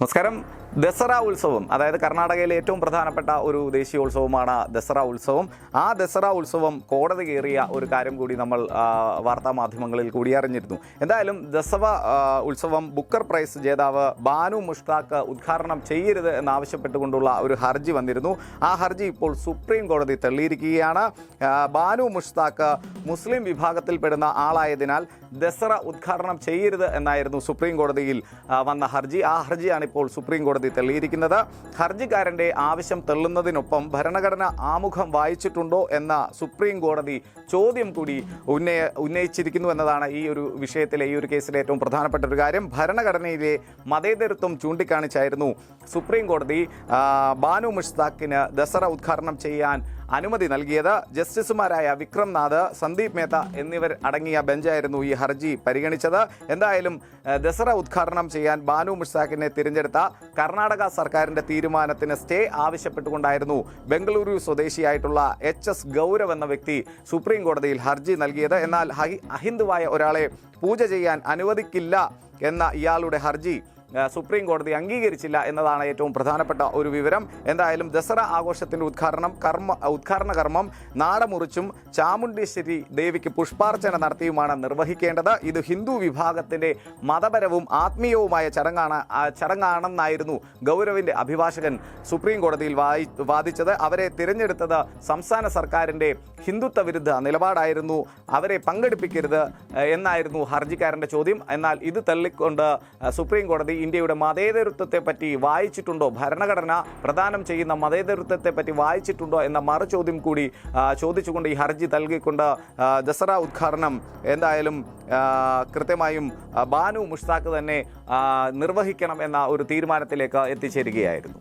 നമസ്കാരം. ദസറ ഉത്സവം അതായത് കർണാടകയിലെ ഏറ്റവും പ്രധാനപ്പെട്ട ഒരു ദേശീയോത്സവമാണ് ദസറ ഉത്സവം. ആ ദസറ ഉത്സവം കോടതി കയറിയ ഒരു കാര്യം കൂടി നമ്മൾ വാർത്താ മാധ്യമങ്ങളിൽ കൂടി അറിഞ്ഞിരുന്നു എന്തായാലും ദസവ ഉത്സവം ബുക്കർ പ്രൈസ് ജേതാവ് ബാനു മുഷ്താഖ് ഉദ്ഘാടനം ചെയ്യരുത് എന്നാവശ്യപ്പെട്ടുകൊണ്ടുള്ള ഒരു ഹർജി വന്നിരുന്നു. ആ ഹർജി ഇപ്പോൾ സുപ്രീം കോടതി തള്ളിയിരിക്കുകയാണ് ബാനു മുഷ്താഖ് മുസ്ലിം വിഭാഗത്തിൽപ്പെടുന്ന ആളായതിനാൽ ദസറ ഉദ്ഘാടനം ചെയ്യരുത് എന്നായിരുന്നു സുപ്രീം കോടതിയിൽ വന്ന ഹർജി. ആ ഹർജിയാണ് ഇപ്പോൾ സുപ്രീം കോടതി തള്ളിയിരിക്കുന്നത് ഹർജിക്കാരന്റെ ആവശ്യം തള്ളുന്നതിനൊപ്പം ഭരണഘടന ആമുഖം വായിച്ചിട്ടുണ്ടോ എന്ന സുപ്രീം കോടതി ചോദ്യം കൂടി ഉന്നയ ഉന്നയിച്ചിരിക്കുന്നു എന്നതാണ് ഈ ഒരു വിഷയത്തിലെ ഈ ഒരു കേസിലെ ഏറ്റവും പ്രധാനപ്പെട്ട ഒരു കാര്യം. ഭരണഘടനയിലെ മതേതരത്വം ചൂണ്ടിക്കാണിച്ചായിരുന്നു സുപ്രീം കോടതി ബാനു മുഷ്താഖിന് ദസറ ഉദ്ഘാടനം ചെയ്യാൻ അനുമതി നൽകിയത്. ജസ്റ്റിസുമാരായ വിക്രം നാഥ് സന്ദീപ് മേത്ത എന്നിവർ അടങ്ങിയ ബെഞ്ചായിരുന്നു ഈ ഹർജി പരിഗണിച്ചത്. എന്തായാലും ദസറ ഉദ്ഘാടനം ചെയ്യാൻ ബാനു മുഷ്താഖിനെ തിരഞ്ഞെടുത്ത കർണാടക സർക്കാരിന്റെ തീരുമാനത്തിന് സ്റ്റേ ആവശ്യപ്പെട്ടുകൊണ്ടായിരുന്നു ബംഗളൂരു സ്വദേശിയായിട്ടുള്ള എച്ച് എസ് ഗൗരവ് എന്ന വ്യക്തി സുപ്രീം കോടതിയിൽ ഹർജി നൽകിയത്. എന്നാൽ അഹിന്ദുവായ ഒരാളെ പൂജ ചെയ്യാൻ അനുവദിക്കില്ല എന്ന ഇയാളുടെ ഹർജി സുപ്രീം കോടതി അംഗീകരിച്ചില്ല എന്നതാണ് ഏറ്റവും പ്രധാനപ്പെട്ട ഒരു വിവരം. എന്തായാലും ദസറ ആഘോഷത്തിന്റെ ഉദ്ഘാടനം കർമ്മ ഉദ്ഘാടന കർമ്മം നാടമുറിച്ചും ചാമുണ്ടേശ്വരി ദേവിക്ക് പുഷ്പാർച്ചന നടത്തിയുമാണ് നിർവഹിക്കേണ്ടത്. ഇത് ഹിന്ദു വിഭാഗത്തിന്റെ മതപരവും ആത്മീയവുമായ ചടങ്ങാണ് ചടങ്ങാണെന്നായിരുന്നു ഗൗരവിന്റെ അഭിഭാഷകൻ സുപ്രീം കോടതിയിൽ വായി വാദിച്ചത്. അവരെ തിരഞ്ഞെടുത്തത് സംസ്ഥാന സർക്കാരിന്റെ ഹിന്ദുത്വ വിരുദ്ധ നിലപാടായിരുന്നു. അവരെ പങ്കെടുപ്പിക്കരുത് എന്നായിരുന്നു ഹർജിക്കാരന്റെ ചോദ്യം. എന്നാൽ ഇത് തള്ളിക്കൊണ്ട് സുപ്രീം കോടതി ഇന്ത്യയുടെ മതേതരത്വത്തെ പറ്റി വായിച്ചിട്ടുണ്ടോ? ഭരണഘടന പ്രദാനം ചെയ്യുന്ന മതേതരത്വത്തെ പറ്റി വായിച്ചിട്ടുണ്ടോ എന്ന മറുചോദ്യം കൂടി ചോദിച്ചുകൊണ്ട് ഈ ഹർജി നൽകിക്കൊണ്ട് ദസറ ഉദ്ഘാടനം എന്തായാലും കൃത്യമായും ബാനു മുഷ്താഖ് തന്നെ നിർവഹിക്കണം എന്ന ഒരു തീരുമാനത്തിലേക്ക് എത്തിച്ചേരുകയായിരുന്നു.